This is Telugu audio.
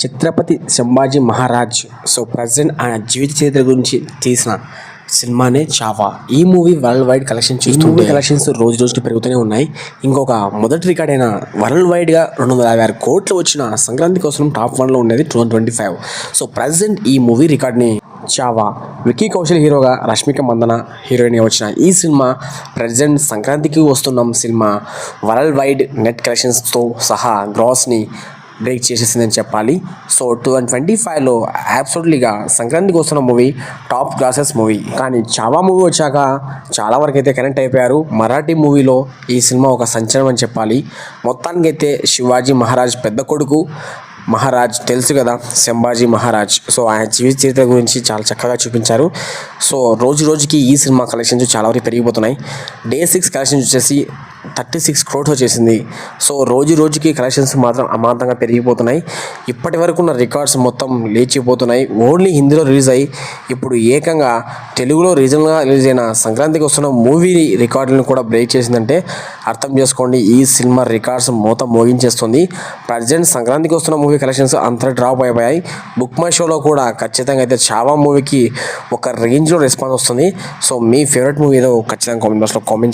ఛత్రపతి సంభాజీ మహారాజ్. సో ప్రజెంట్ ఆయన జీవిత చరిత్ర గురించి తీసిన సినిమానే చావా. ఈ మూవీ వరల్డ్ వైడ్ కలెక్షన్ చూస్తూ మూవీ కలెక్షన్స్ రోజు రోజుకి పెరుగుతూనే ఉన్నాయి. ఇంకొక మొదటి రికార్డ్ అయిన వరల్డ్ వైడ్గా రెండు వందల యాభై ఆరు కోట్లు వచ్చిన సంక్రాంతి కోసం టాప్ వన్లో ఉండేది two twenty five. So present ఈ మూవీ రికార్డ్ని చావా. విక్కీ కౌశల్ హీరోగా రష్మిక మందన హీరోయిన్గా వచ్చిన ఈ సినిమా ప్రజెంట్ సంక్రాంతికి వస్తున్నాం సినిమా వరల్డ్ వైడ్ నెట్ కలెక్షన్స్తో సహా గ్రాస్ని బ్రేక్ చేసేసిందని చెప్పాలి. సో టూ థౌజండ్ ట్వంటీ ఫైవ్లో అబ్సొల్యూట్లీగా సంక్రాంతికి వస్తున్న మూవీ టాప్ క్లాసెస్ మూవీ. కానీ చావా మూవీ వచ్చాక చాలా వరకు అయితే కనెక్ట్ అయిపోయారు. మరాఠీ మూవీలో ఈ సినిమా ఒక సంచలనం అని చెప్పాలి. మొత్తానికైతే శివాజీ మహారాజ్ పెద్ద కొడుకు. మహారాజ్ తెలుసు కదా సంభాజీ మహారాజ్. సో ఆయన జీవిత చరిత్ర గురించి చాలా చక్కగా చూపించారు. సో రోజు రోజుకి ఈ సినిమా కలెక్షన్స్ చాలా వరకు పెరిగిపోతున్నాయి. డే సిక్స్ కలెక్షన్స్ వచ్చేసి థర్టీ సిక్స్ క్రోడ్స్ వచ్చేసింది. సో రోజు రోజుకి కలెక్షన్స్ మాత్రం అమాంతంగా పెరిగిపోతున్నాయి. ఇప్పటి వరకు ఉన్న రికార్డ్స్ మొత్తం లేచిపోతున్నాయి. ఓన్లీ హిందీలో రిలీజ్ అయ్యి ఇప్పుడు ఏకంగా తెలుగులో రీజనల్గా రిలీజ్ అయిన సంక్రాంతికి వస్తున్న మూవీ రికార్డులను కూడా బ్రేక్ చేసిందంటే అర్థం చేసుకోండి ఈ సినిమా రికార్డ్స్ మొత్తం మోగించేస్తుంది. ప్రజెంట్ సంక్రాంతికి వస్తున్న మూవీ కలెక్షన్స్ అంతా డ్రాప్ అయిపోయాయి. బుక్ మై షోలో కూడా ఖచ్చితంగా అయితే చావా మూవీకి ఒక రేంజ్లో రెస్పాన్స్ వస్తుంది. సో మీ ఫేవరెట్ మూవీ ఏదో ఖచ్చితంగా కామెంట్ బాక్స్లో కామెంట్